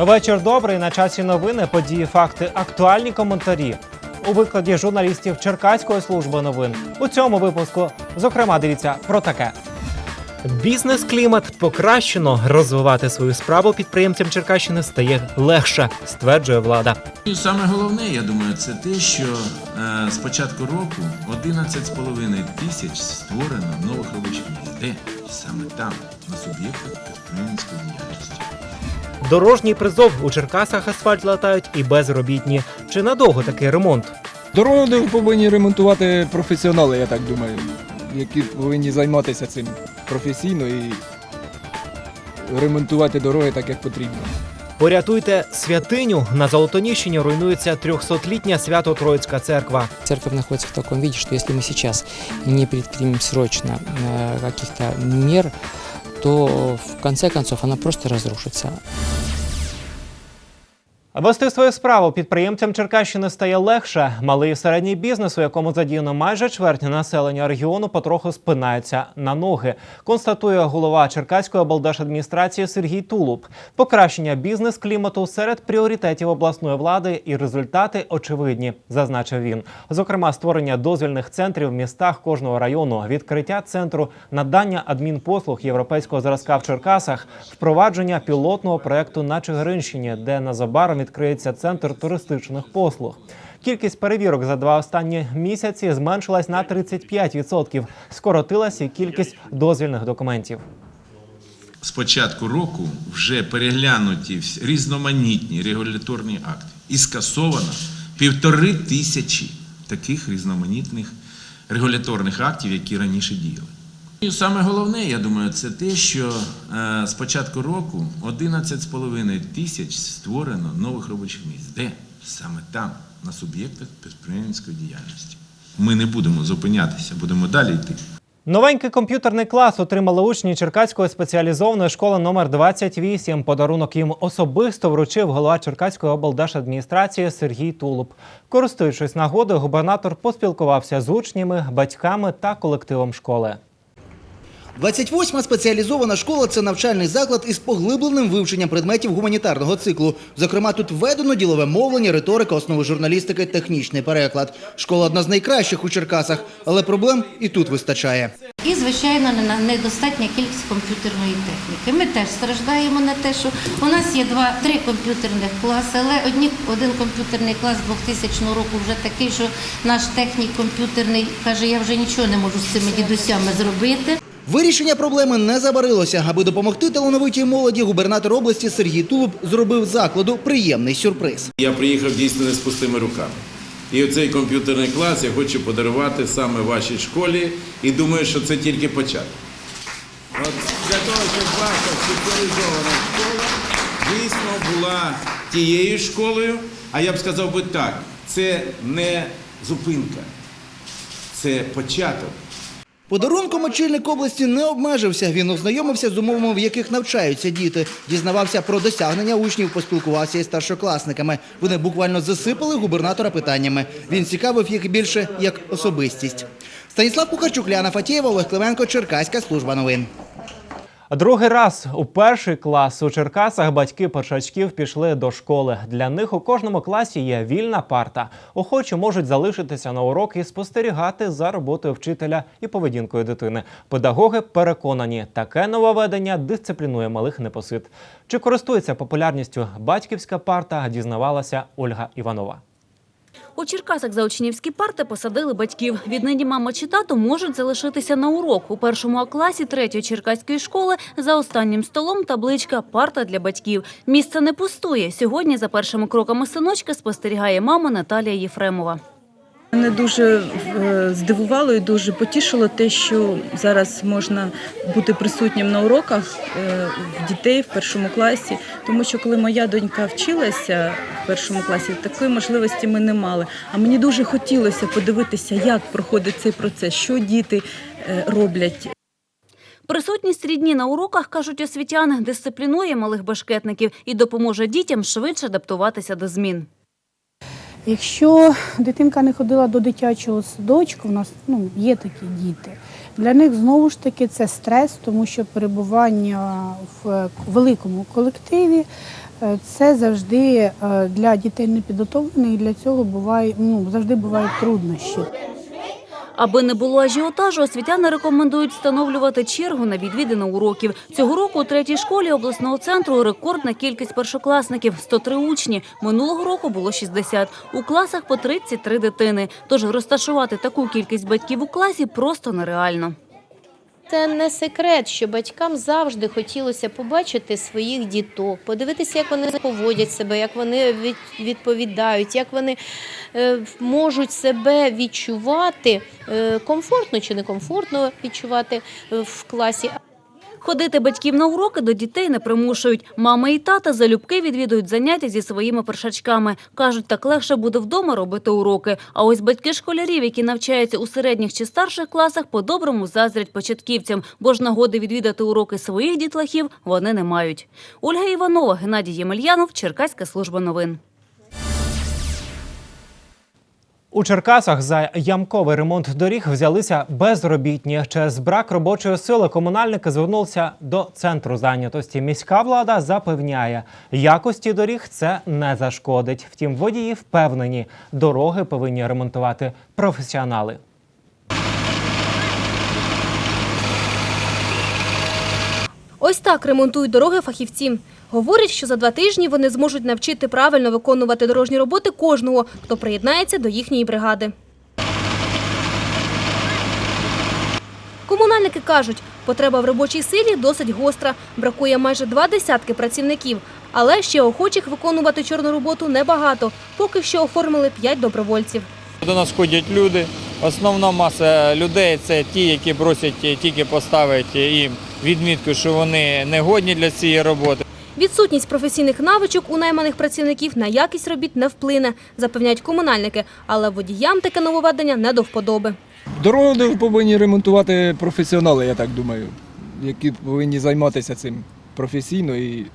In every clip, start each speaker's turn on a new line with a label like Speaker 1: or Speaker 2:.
Speaker 1: Вечір добрий на часі новини, події, факти, актуальні коментарі. У викладі журналістів Черкаської служби новин. У цьому випуску, зокрема, дивіться про таке. Бізнес-клімат покращено. Розвивати свою справу підприємцям Черкащини стає легше, стверджує влада.
Speaker 2: Саме головне, я думаю, це те, що е, з початку року 11,5 тисяч створено нових робочих місць. Саме там, на суб'єктах підприємницької діяльності.
Speaker 1: Дорожній призов у Черкасах асфальт латають і безробітні. Чи надовго такий ремонт?
Speaker 3: Дороги повинні ремонтувати професіонали, я так думаю, які повинні займатися цим професійно і ремонтувати дороги так, як потрібно.
Speaker 1: Порятуйте святиню. На Золотоніщині руйнується 300-літня Свято-Троїцька церква.
Speaker 4: Церковь находится в таком виде, что если мы сейчас не предпримем срочно э, каких-то мер, то в конце концов она просто разрушится.
Speaker 1: Вести свою справу підприємцям Черкащини стає легше. Малий і середній бізнес, у якому задіяно майже чверть населення регіону, потроху спинається на ноги. Констатує голова Черкаської облдержадміністрації Сергій Тулуб. Покращення бізнес-клімату серед пріоритетів обласної влади і результати очевидні, зазначив він. Зокрема, створення дозвільних центрів в містах кожного району, відкриття центру надання адмінпослуг європейського зразка в Черкасах, впровадження пілотного проекту на Чигиринщині, де незабаром відкриється центр туристичних послуг. Кількість перевірок за два останні місяці зменшилась на 35%. Скоротилась і кількість дозвільних документів.
Speaker 2: З початку року вже переглянуті різноманітні регуляторні акти і скасовано півтори тисячі таких різноманітних регуляторних актів, які раніше діяли. І саме головне, я думаю, це те, що е, з початку року 11,5 тисяч створено нових робочих місць. Де? Саме там, на суб'єктах підприємницької діяльності. Ми не будемо зупинятися, будемо далі йти.
Speaker 1: Новенький комп'ютерний клас отримали учні Черкаської спеціалізованої школи номер 28. Подарунок їм особисто вручив голова Черкаської облдержадміністрації Сергій Тулуб. Користуючись нагодою, губернатор поспілкувався з учнями, батьками та колективом школи.
Speaker 5: 28-ма спеціалізована школа це навчальний заклад із поглибленим вивченням предметів гуманітарного циклу. Зокрема, тут введено ділове мовлення, риторика, основи журналістики, технічний переклад. Школа одна з найкращих у Черкасах, але проблем і тут вистачає.
Speaker 6: І, звичайно, не- недостатня кількість комп'ютерної техніки. Ми теж страждаємо на те, що у нас є два-три комп'ютерних класи, але одні, один комп'ютерний клас 2000 року вже такий, що наш технік комп'ютерний каже, я вже нічого не можу з цими дідусями зробити.
Speaker 5: Вирішення проблеми не забарилося. Аби допомогти талановитій молоді, губернатор області Сергій Тулуб зробив закладу приємний сюрприз.
Speaker 2: Я приїхав дійсно не з пустими руками. І оцей комп'ютерний клас я хочу подарувати саме вашій школі і думаю, що це тільки початок. От для того, щоб ваша спеціалізована школа дійсно була тією школою, а я б сказав би так, це не зупинка, це початок.
Speaker 5: Подарунком очільник області не обмежився. Він ознайомився з умовами, в яких навчаються діти, дізнавався про досягнення учнів, поспілкувався із старшокласниками. Вони буквально засипали губернатора питаннями. Він цікавив їх більше як особистість. Станіслав Кухарчук, Ляна Фатєєва, Олег Клименко, Черкаська служба новин.
Speaker 1: Другий раз у перший клас у Черкасах батьки першачків пішли до школи. Для них у кожному класі є вільна парта. Охочі можуть залишитися на урок і спостерігати за роботою вчителя і поведінкою дитини. Педагоги переконані, таке нововведення дисциплінує малих непосид. Чи користується популярністю батьківська парта? Дізнавалася Ольга Іванова.
Speaker 7: У Черкасах за учнівські парти посадили батьків. Віднині мама чи тато можуть залишитися на урок. У першому класі третьої черкаської школи за останнім столом табличка «Парта для батьків». Місце не пустує. Сьогодні за першими кроками синочка спостерігає мама Наталія Єфремова.
Speaker 8: Мене дуже е, здивувало і дуже потішило те, що зараз можна бути присутнім на уроках е, в дітей в першому класі, тому що коли моя донька вчилася в першому класі, такої можливості ми не мали. А мені дуже хотілося подивитися, як проходить цей процес, що діти е, роблять,
Speaker 7: Присутність рідні на уроках, кажуть освітяни, дисциплінує малих башкетників і допоможе дітям швидше адаптуватися до змін.
Speaker 9: Якщо дитинка не ходила до дитячого садочку, у нас ну, є такі діти. Для них знову ж таки це стрес, тому що перебування в великому колективі е, це завжди е, для дітей непідготовлених, і для цього буває, ну, завжди бувають труднощі.
Speaker 7: Аби не було ажіотажу, освітяни рекомендують встановлювати чергу на відвідини уроків. Цього року у третій школі обласного центру рекордна кількість першокласників – 103 учні. Минулого року було 60. У класах по 33 дитини. Тож розташувати таку кількість батьків у класі просто нереально.
Speaker 10: Це не секрет, що батькам завжди хотілося побачити своїх діток, подивитися, як вони поводять себе, як вони від- відповідають, як вони е, можуть себе відчувати е, комфортно чи некомфортно відчувати е, в класі.
Speaker 7: Ходити батьків на уроки до дітей не примушують. Мама і тата залюбки відвідують заняття зі своїми першачками. Кажуть, так легше буде вдома робити уроки. А ось батьки школярів, які навчаються у середніх чи старших класах, по-доброму заздрять початківцям, бо ж нагоди відвідати уроки своїх дітлахів вони не мають. Ольга Іванова, Геннадій Ємельянов, Черкаська служба новин.
Speaker 1: У Черкасах за ямковий ремонт доріг взялися безробітні. Через брак робочої сили комунальники звернулися до центру зайнятості. Міська влада запевняє, якості доріг це не зашкодить. Втім, водії впевнені, дороги повинні ремонтувати професіонали.
Speaker 11: Ось так ремонтують дороги фахівці. Говорять, що за два тижні вони зможуть навчити правильно виконувати дорожні роботи кожного, хто приєднається до їхньої бригади. Комунальники кажуть, потреба в робочій силі досить гостра. Бракує майже два десятки працівників. Але ще охочих виконувати чорну роботу небагато. Поки що оформили п'ять добровольців.
Speaker 3: До нас ходять люди. Основна маса людей це ті, які просять тільки поставити їм відмітку, що вони не годні для цієї роботи.
Speaker 11: Відсутність професійних навичок у найманих працівників на якість робіт не вплине, запевняють комунальники. Але водіям таке нововведення не до вподоби.
Speaker 3: Дороги повинні ремонтувати професіонали, я так думаю, які повинні займатися цим професійно і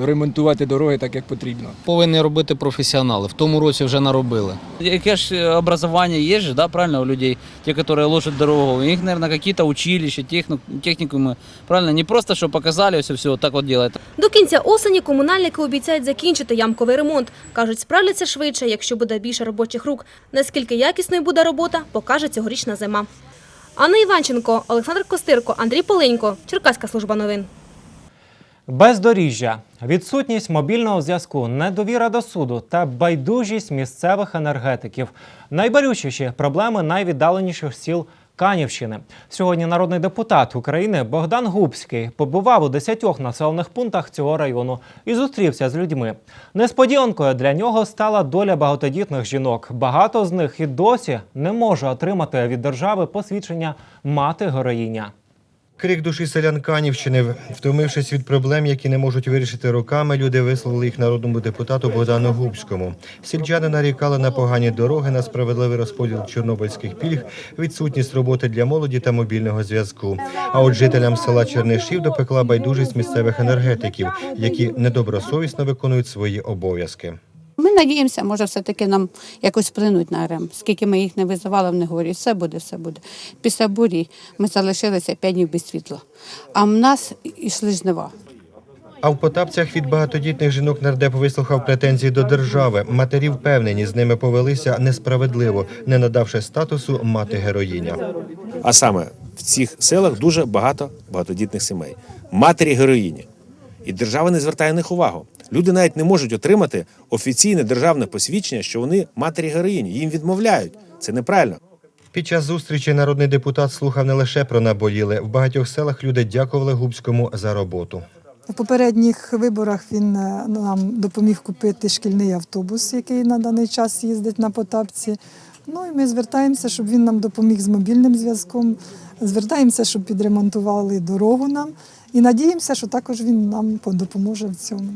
Speaker 3: ремонтувати дороги так, як потрібно.
Speaker 12: повинні робити професіонали. В тому році вже наробили.
Speaker 13: Яке ж е, образование есть же, да, правильно, у людей, те, которые ложат дорогу. У них, наверное, какие-то училища, техникумы, правильно, не просто, что показали, все, все, так вот делать.
Speaker 11: До кінця осені комунальники обіцяють закінчити ямковий ремонт. Кажуть, справляться швидше, якщо буде більше робочих рук. Наскільки якісною буде робота, покаже цьогорічна зима. Анна Іванченко, Олександр Костирко, Андрій Поленько. Черкаська служба новин.
Speaker 1: Бездоріжжя, відсутність мобільного зв'язку, недовіра до суду та байдужість місцевих енергетиків найболючіші проблеми найвіддаленіших сіл Канівщини. Сьогодні народний депутат України Богдан Губський побував у 10 населених пунктах цього району і зустрівся з людьми. Несподіванкою для нього стала доля багатодітних жінок. Багато з них і досі не може отримати від держави посвідчення мати героїня.
Speaker 14: Крик душі селян Канівщини. Втомившись від проблем, які не можуть вирішити роками, люди висловили їх народному депутату Богдану Губському. Сільчани нарікали на погані дороги, на справедливий розподіл чорнобильських пільг, відсутність роботи для молоді та мобільного зв'язку. А от жителям села Чернишів допекла байдужість місцевих енергетиків, які недобросовісно виконують свої обов'язки.
Speaker 15: Ми надіємося, може, все-таки нам якось вплинуть на РЕМ. Скільки ми їх не визивали, вони говорять, все буде, все буде. Після бурі ми залишилися п'ять днів без світла. А в нас йшли жнива.
Speaker 14: А в Потапцях від багатодітних жінок нардеп вислухав претензії до держави. Матері впевнені, з ними повелися несправедливо, не надавши статусу мати героїня.
Speaker 16: А саме в цих селах дуже багато багатодітних сімей. Матері героїні. І держава не звертає на них увагу. Люди навіть не можуть отримати офіційне державне посвідчення, що вони матері героїні. Їм відмовляють. Це неправильно.
Speaker 14: Під час зустрічі народний депутат слухав не лише про наболіле. В багатьох селах люди дякували Губському за роботу.
Speaker 17: У попередніх виборах він е, нам допоміг купити шкільний автобус, який на даний час їздить на Потапці. Ну і ми звертаємося, щоб він нам допоміг з мобільним зв'язком. Звертаємося, щоб підремонтували дорогу нам. І надіємося, що також він нам допоможе в цьому.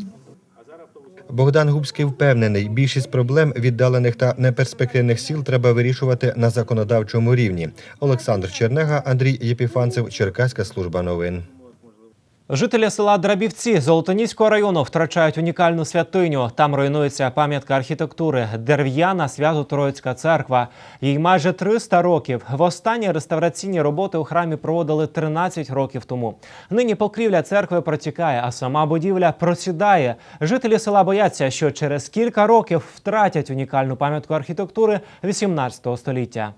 Speaker 14: Богдан Губський впевнений, більшість проблем віддалених та неперспективних сіл треба вирішувати на законодавчому рівні. Олександр Чернега, Андрій Єпіфанцев, Черкаська служба новин.
Speaker 1: Жителі села Драбівці Золотоніського району втрачають унікальну святиню. Там руйнується пам'ятка архітектури, дерев'яна Свято-Троїцька церква. Їй майже 300 років. Востаннє реставраційні роботи у храмі проводили 13 років тому. Нині покрівля церкви протікає, а сама будівля просідає. Жителі села бояться, що через кілька років втратять унікальну пам'ятку архітектури 18 століття.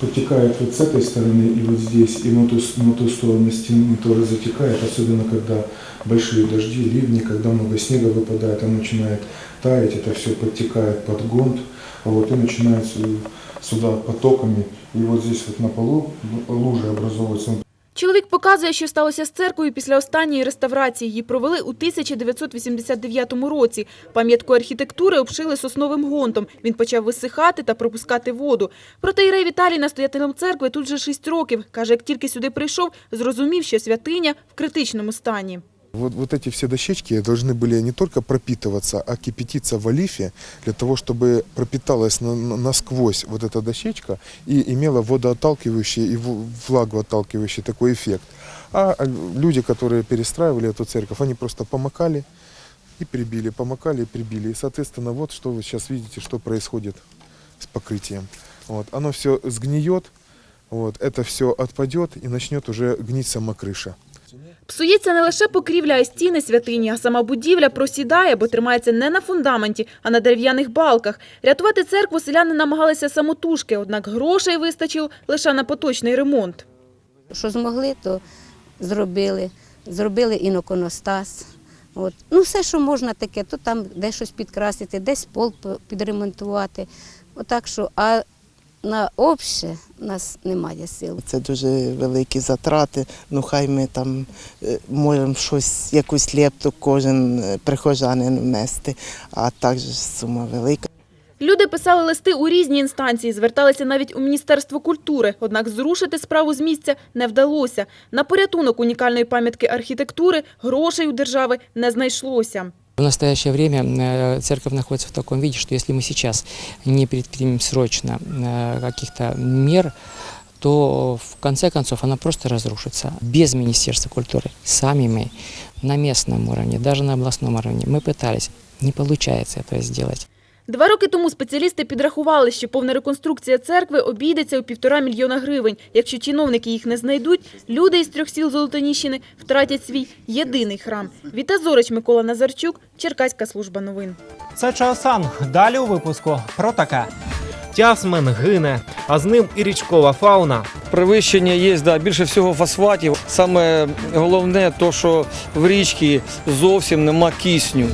Speaker 18: Протекает вот с этой стороны и вот здесь, и на ту, на ту сторону стены тоже затекает, особенно когда большие дожди, ливни, когда много снега выпадает, он начинает таять, это все подтекает под грунт, вот, и начинает сюда потоками, и вот здесь вот на полу лужи образовываются.
Speaker 19: Чоловік показує, що сталося з церквою після останньої реставрації. Її провели у 1989 році. Пам'ятку архітектури обшили сосновим гонтом. Він почав висихати та пропускати воду. Проте Ірей Віталій, настоятелем церкви, тут вже шість років. Каже, як тільки сюди прийшов, зрозумів, що святиня в критичному стані.
Speaker 20: Вот, вот эти все дощечки должны были не только пропитываться, а кипятиться в олифе для того, чтобы пропиталась на- на- насквозь вот эта дощечка и имела водоотталкивающий и влагоотталкивающий такой эффект. А а люди, которые перестраивали эту церковь, они просто помакали и прибили, помакали и прибили. И, соответственно, вот что вы сейчас видите, что происходит с покрытием. Вот. Оно все сгниет, вот, это все отпадет и начнет уже гнить сама крыша.
Speaker 19: Псується не лише покрівля, а й стіни святині, а сама будівля просідає, бо тримається не на фундаменті, а на дерев'яних балках. Рятувати церкву селяни намагалися самотужки, однак грошей вистачило лише на поточний ремонт.
Speaker 21: Що змогли, то зробили. Зробили іноконостас. От. Ну, все, що можна таке, то там десь щось підкрасити, десь пол підремонтувати. Отак що, а на обще у нас немає сил.
Speaker 22: Це дуже великі затрати. Ну хай ми там е, можемо щось, якусь лепту кожен е, прихожанин внести, а також сума велика.
Speaker 19: Люди писали листи у різні інстанції, зверталися навіть у Міністерство культури, однак зрушити справу з місця не вдалося. На порятунок унікальної пам'ятки архітектури грошей у держави не знайшлося.
Speaker 4: В настоящее время э, церковь находится в таком виде, что если мы сейчас не предпримем срочно э, каких-то мер, то в конце концов она просто разрушится. Без Министерства культуры, сами мы на местном уровне, даже на областном уровне, мы пытались, не получается этого сделать.
Speaker 19: Два роки тому спеціалісти підрахували, що повна реконструкція церкви обійдеться у півтора мільйона гривень. Якщо чиновники їх не знайдуть, люди із трьох сіл Золотоніщини втратять свій єдиний храм. Віта Зорич, Микола Назарчук, Черкаська служба новин.
Speaker 1: Це Чаосан. Далі у випуску про таке. Тясмен гине, а з ним і річкова фауна.
Speaker 3: Перевищення є, да, більше всього фосфатів. Саме головне, то, що в річці зовсім нема кисню.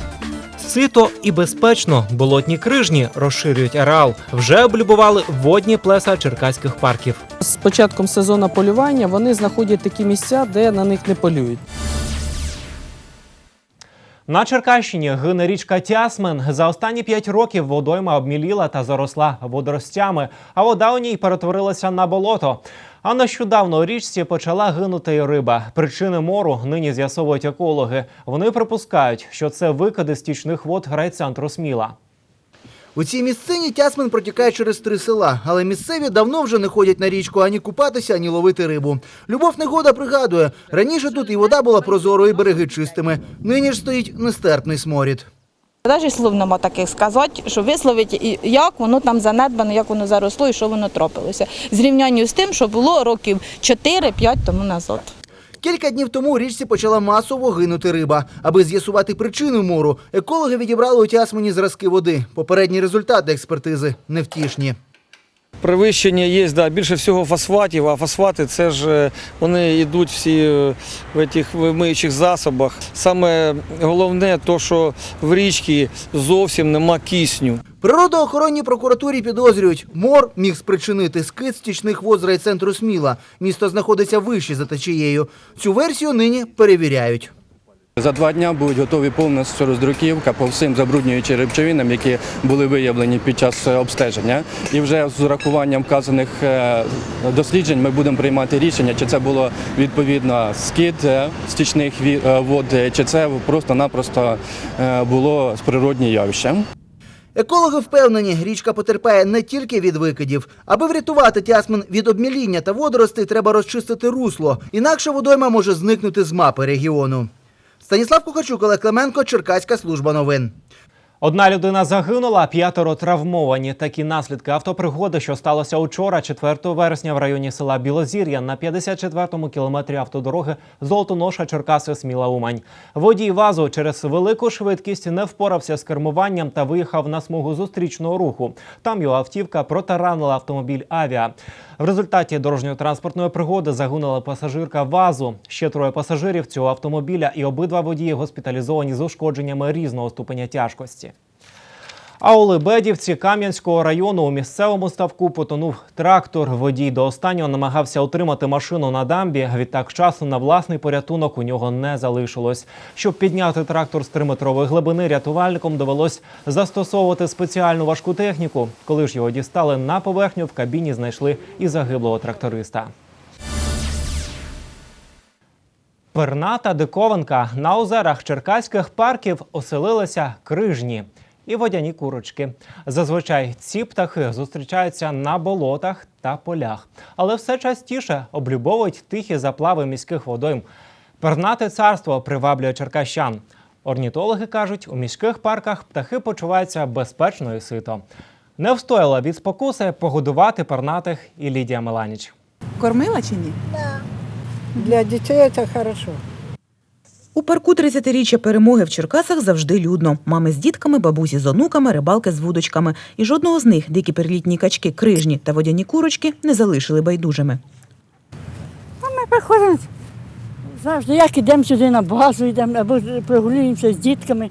Speaker 1: Сито і безпечно болотні крижні розширюють ареал. Вже облюбували водні плеса черкаських парків.
Speaker 23: З початком сезону полювання вони знаходять такі місця, де на них не полюють.
Speaker 1: На Черкащині гине річка Тясмен. За останні п'ять років водойма обміліла та заросла водоростями, а вода у ній перетворилася на болото. А нещодавно у річці почала гинути і риба. Причини мору нині з'ясовують екологи. Вони припускають, що це викиди стічних вод райцентру Сміла.
Speaker 5: У цій місцині Тясмин протікає через три села, але місцеві давно вже не ходять на річку ані купатися, ані ловити рибу. Любов Негода пригадує, раніше тут і вода була прозорою, і береги чистими. Нині ж стоїть нестерпний сморід.
Speaker 24: Навіть слов нема таких сказати, що висловити, як воно там занедбано, як воно заросло і що воно тропилося. Зрівнянню з тим, що було років 4-5 тому назад.
Speaker 5: Кілька днів тому річці почала масово гинути риба. Аби з'ясувати причину мору, екологи відібрали у Тясмині зразки води. Попередні результати експертизи невтішні.
Speaker 3: Перевищення є, да, більше всього фосфатів, а фосфати це ж е, вони йдуть всі е, в цих вимиючих засобах. Саме головне, то, що в річці зовсім нема кисню.
Speaker 5: Природоохоронній прокуратурі підозрюють, мор міг спричинити скид стічних вод з райцентру Сміла. Місто знаходиться вище за течією. Цю версію нині перевіряють.
Speaker 25: За два дні будуть готові повністю роздруківка по всім забруднюючим речовинам, які були виявлені під час е, обстеження. І вже з урахуванням вказаних е, досліджень ми будемо приймати рішення, чи це було відповідно скид е, стічних вод, чи це просто-напросто було природнє явище.
Speaker 5: Екологи впевнені, річка потерпає не тільки від викидів. Аби врятувати Тясмин від обміління та водоростей, треба розчистити русло. Інакше водойма може зникнути з мапи регіону. Станіслав Кухарчук, Олег Клименко, Черкаська служба новин.
Speaker 1: Одна людина загинула, п'ятеро травмовані. Такі наслідки автопригоди, що сталося учора, 4 вересня, в районі села Білозір'я на 54-му кілометрі автодороги Золотоноша Черкаси Сміла Умань. Водій вазу через велику швидкість не впорався з кермуванням та виїхав на смугу зустрічного руху. Там його автівка протаранила автомобіль Авіа. В результаті дорожньо-транспортної пригоди загинула пасажирка вазу. Ще троє пасажирів цього автомобіля і обидва водії госпіталізовані з ушкодженнями різного ступеня тяжкості. А у Лебедівці Кам'янського району у місцевому ставку потонув трактор. Водій до останнього намагався утримати машину на дамбі. Відтак часу на власний порятунок у нього не залишилось. Щоб підняти трактор з триметрової глибини, рятувальникам довелось застосовувати спеціальну важку техніку. Коли ж його дістали на поверхню, в кабіні знайшли і загиблого тракториста. Перната диковинка на озерах черкаських парків оселилися крижні і водяні курочки. Зазвичай ці птахи зустрічаються на болотах та полях, але все частіше облюбовують тихі заплави міських водойм. Пернате царство приваблює черкащан. Орнітологи кажуть, у міських парках птахи почуваються безпечно і сито. Не встояла від спокуси погодувати пернатих і Лідія Меланіч.
Speaker 26: Кормила чи ні? Да. Для дітей це хорошо.
Speaker 27: У парку 30-річчя перемоги в Черкасах завжди людно. Мами з дітками, бабусі з онуками, рибалки з вудочками. І жодного з них дикі перелітні качки, крижні та водяні курочки не залишили байдужими.
Speaker 26: Ми приходимо завжди, як ідемо сюди на базу, йдемо або прогулюємося з дітками,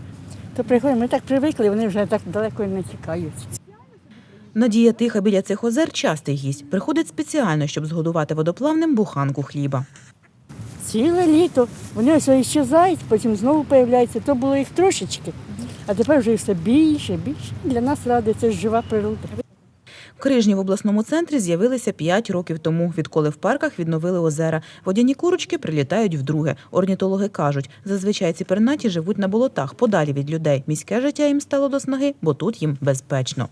Speaker 26: то приходимо. Ми так привикли, вони вже так далеко не тікають.
Speaker 27: Надія Тиха біля цих озер частий гість. Приходить спеціально, щоб згодувати водоплавним буханку хліба.
Speaker 26: Ціле літо. Вони ось іщезають, потім знову появляються. То було їх трошечки, а тепер вже все більше, більше. Для нас ради, це ж жива природа.
Speaker 27: Крижні в обласному центрі з'явилися 5 років тому, відколи в парках відновили озера. Водяні курочки прилітають вдруге. Орнітологи кажуть, зазвичай ці пернаті живуть на болотах, подалі від людей. Міське життя їм стало до снаги, бо тут їм безпечно.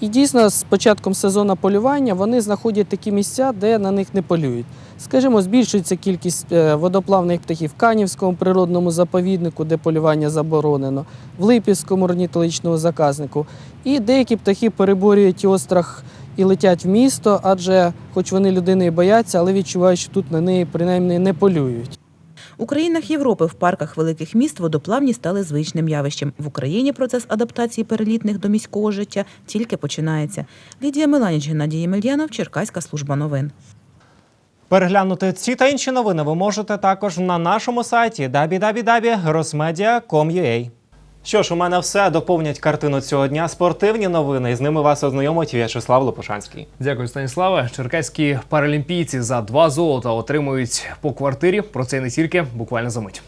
Speaker 23: І дійсно, з початком сезону полювання вони знаходять такі місця, де на них не полюють. Скажімо, збільшується кількість е, водоплавних птахів в Канівському природному заповіднику, де полювання заборонено, в Липівському орнітологічному заказнику. І деякі птахи переборюють острах і летять в місто, адже, хоч вони людини і бояться, але відчувають, що тут на неї принаймні не полюють.
Speaker 27: У країнах Європи в парках великих міст водоплавні стали звичним явищем. В Україні процес адаптації перелітних до міського життя тільки починається. Лідія Меланіч, Геннадій Ємельянов, Черкаська служба новин.
Speaker 1: Переглянути ці та інші новини ви можете також на нашому сайті www.rosmedia.com.ua. Що ж, у мене все доповнять картину цього дня спортивні новини. І з ними вас ознайомить В'ячеслав Лопушанський.
Speaker 28: Дякую, Станіславе. Черкаські паралімпійці за два золота отримують по квартирі. Про це не тільки буквально за мить.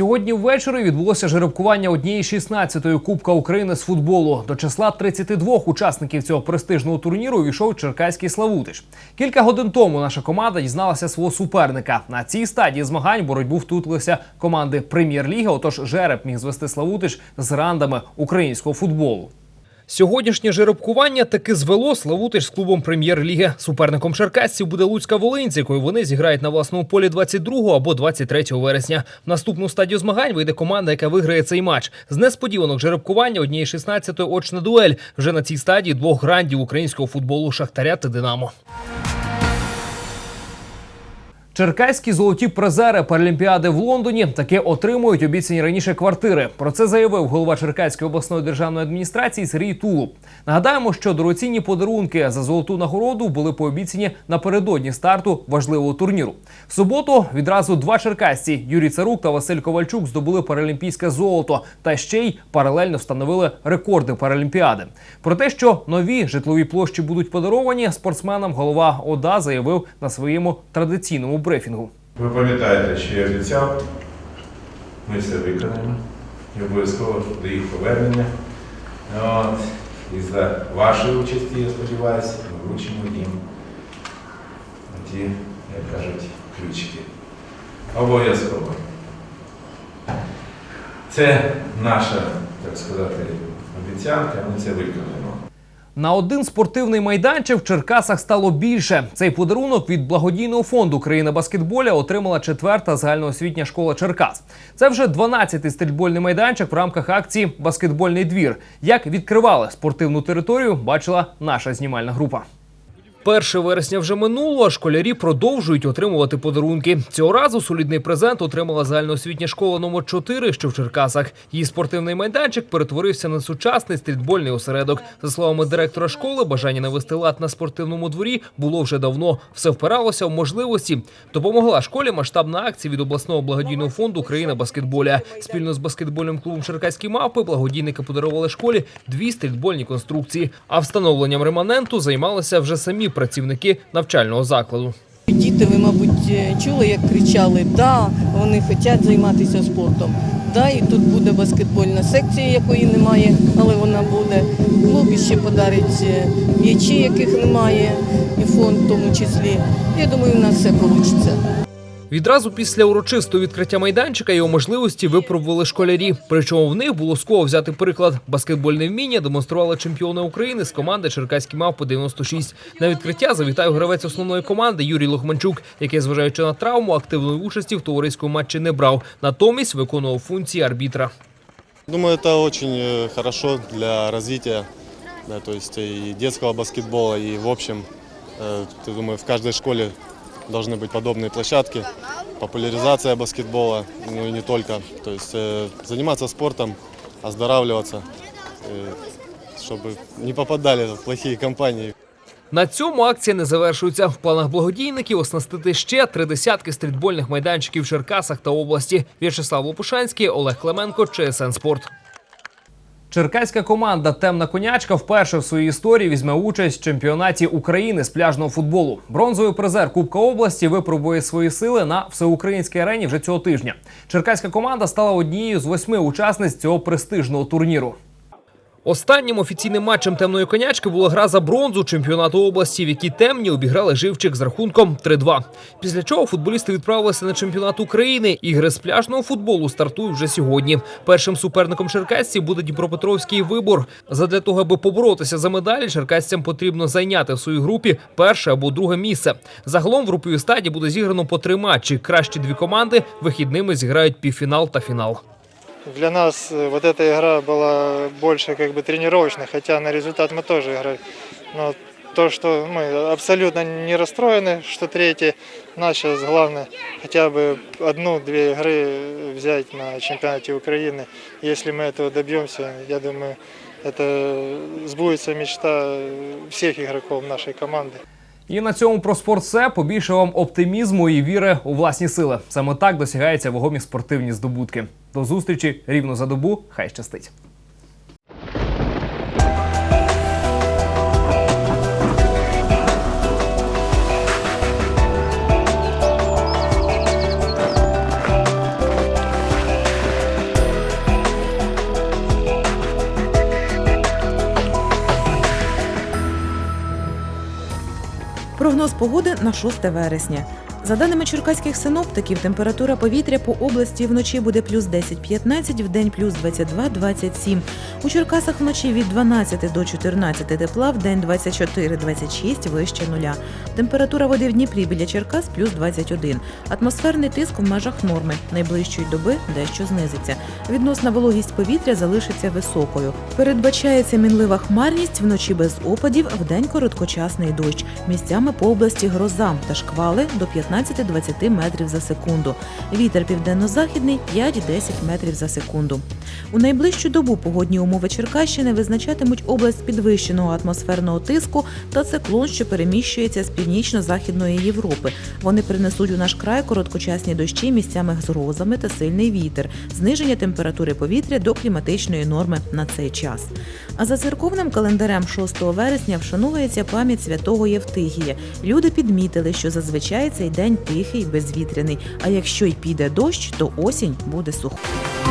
Speaker 28: Сьогодні ввечері відбулося жеребкування однієї 16-ї Кубка України з футболу. До числа 32 учасників цього престижного турніру увійшов Черкаський Славутич. Кілька годин тому наша команда дізналася свого суперника. На цій стадії змагань боротьбу втутилися команди прем'єр-ліги. Отож, жереб міг звести Славутич з рандами українського футболу. Сьогоднішнє жеребкування таки звело Славутич з клубом прем'єр-ліги. Суперником черкасців буде Луцька Волинці, якою вони зіграють на власному полі 22 або 23 вересня. В наступну стадію змагань вийде команда, яка виграє цей матч. З несподіванок жеребкування однієї 16-ї очна дуель. Вже на цій стадії двох грандів українського футболу Шахтаря та Динамо. Черкаські золоті призери Паралімпіади в Лондоні таки отримують обіцяні раніше квартири. Про це заявив голова Черкаської обласної державної адміністрації Сергій Тулуб. Нагадаємо, що дорогоцінні подарунки за золоту нагороду були пообіцяні напередодні старту важливого турніру. В суботу відразу два черкасці Юрій Царук та Василь Ковальчук здобули паралімпійське золото та ще й паралельно встановили рекорди Паралімпіади. Про те, що нові житлові площі будуть подаровані спортсменам, голова ОДА заявив на своєму традиційному брифінгу.
Speaker 29: Ви пам'ятаєте, що я обіцяв
Speaker 30: Ми все виконаємо. І обов'язково до їх повернення. От. І за вашої участі, я сподіваюся, ми вручимо їм ті, як кажуть, ключики. Обов'язково. Це наша, так сказати, обіцянка, ми це виконаємо.
Speaker 28: На один спортивний майданчик в Черкасах стало більше. Цей подарунок від благодійного фонду країна баскетболя отримала четверта загальноосвітня школа Черкас. Це вже 12-й стрільбольний майданчик в рамках акції Баскетбольний двір. Як відкривали спортивну територію, бачила наша знімальна група. 1 вересня вже минуло, а школярі продовжують отримувати подарунки. Цього разу солідний презент отримала загальноосвітня школа номер 4 що в Черкасах. Її спортивний майданчик перетворився на сучасний стрітбольний осередок. За словами директора школи, бажання навести лад на спортивному дворі було вже давно. Все впиралося в можливості. Допомогла школі масштабна акція від обласного благодійного фонду Країна баскетболя. Спільно з баскетбольним клубом Черкаські мавпи благодійники подарували школі дві стрітбольні конструкції. А встановленням реманенту займалися вже самі працівники навчального закладу.
Speaker 29: Діти, ви, мабуть, чули, як кричали, да, вони хочуть займатися спортом. Да, і тут буде баскетбольна секція, якої немає, але вона буде. Клуб ще подарить е, м'ячі, яких немає, і фонд в тому числі. Я думаю, у нас все вийде.
Speaker 28: Відразу після урочистого відкриття майданчика його можливості випробували школярі. Причому в них було з кого взяти приклад. Баскетбольне вміння демонстрували чемпіони України з команди Черкаські мавпи 96. На відкриття завітав гравець основної команди Юрій Лохманчук, який, зважаючи на травму, активної участі в товариському матчі не брав. Натомість виконував функції арбітра.
Speaker 31: Думаю, это очень э, хорошо для развития, да, то есть и детского баскетбола, и в общем, э, я думаю, в каждой школе должны быть подобные площадки, популяризация баскетбола, ну и не только. То есть э, заниматься спортом, оздоравливаться, э, чтобы не попадали в плохие компании.
Speaker 28: На цьому акція не завершується. В планах благодійників оснастити ще три десятки стрітбольних майданчиків в Черкасах та області. В'ячеслав Лопушанський, Олег Клименко, ЧСН Спорт. Черкаська команда Темна конячка вперше в своїй історії візьме участь в чемпіонаті України з пляжного футболу. Бронзовий призер Кубка області випробує свої сили на всеукраїнській арені вже цього тижня. Черкаська команда стала однією з восьми учасниць цього престижного турніру. Останнім офіційним матчем темної конячки була гра за бронзу чемпіонату області, в якій темні обіграли живчик з рахунком 3-2. Після чого футболісти відправилися на чемпіонат України. Ігри з пляжного футболу стартують вже сьогодні. Першим суперником черкасців буде Дніпропетровський вибор. Задля того, аби поборотися за медалі, черкасцям потрібно зайняти в своїй групі перше або друге місце. Загалом в груповій стадії буде зіграно по три матчі. Кращі дві команди вихідними зіграють півфінал та фінал.
Speaker 32: Для нас э, вот эта игра была больше как бы тренировочной, хотя на результат мы тоже играли. Но то, что мы абсолютно не расстроены, что третий, нас сейчас главное хотя бы одну-две игры взять на чемпионате Украины. Если мы этого добьемся, я думаю, это сбудется мечта всех игроков нашей команды.
Speaker 28: І на цьому про спорт все побільше вам оптимізму і віри у власні сили. Саме так досягаються вагомі спортивні здобутки. До зустрічі рівно за добу. Хай щастить.
Speaker 27: Погоди на 6 вересня. За даними черкаських синоптиків, температура повітря по області вночі буде плюс 10-15, вдень плюс 22-27. У Черкасах вночі від 12 до 14 тепла, вдень 24-26 вище нуля. Температура води в Дніпрі біля Черкас плюс 21. Атмосферний тиск в межах норми. Найближчої доби дещо знизиться. Відносна вологість повітря залишиться високою. Передбачається мінлива хмарність, вночі без опадів, вдень короткочасний дощ. Місцями по області гроза та шквали до 15-20 метрів за секунду. Вітер південно-західний 5-10 метрів за секунду. У найближчу добу погодні умови Черкащини визначатимуть область підвищеного атмосферного тиску та циклон, що переміщується з північно-західної Європи. Вони принесуть у наш край короткочасні дощі місцями з грозами та сильний вітер, зниження температури повітря до кліматичної норми на цей час. А за церковним календарем 6 вересня вшановується пам'ять святого Євтигія. Люди підмітили, що зазвичай цей день день тихий, безвітряний. А якщо й піде дощ, то осінь буде сухою.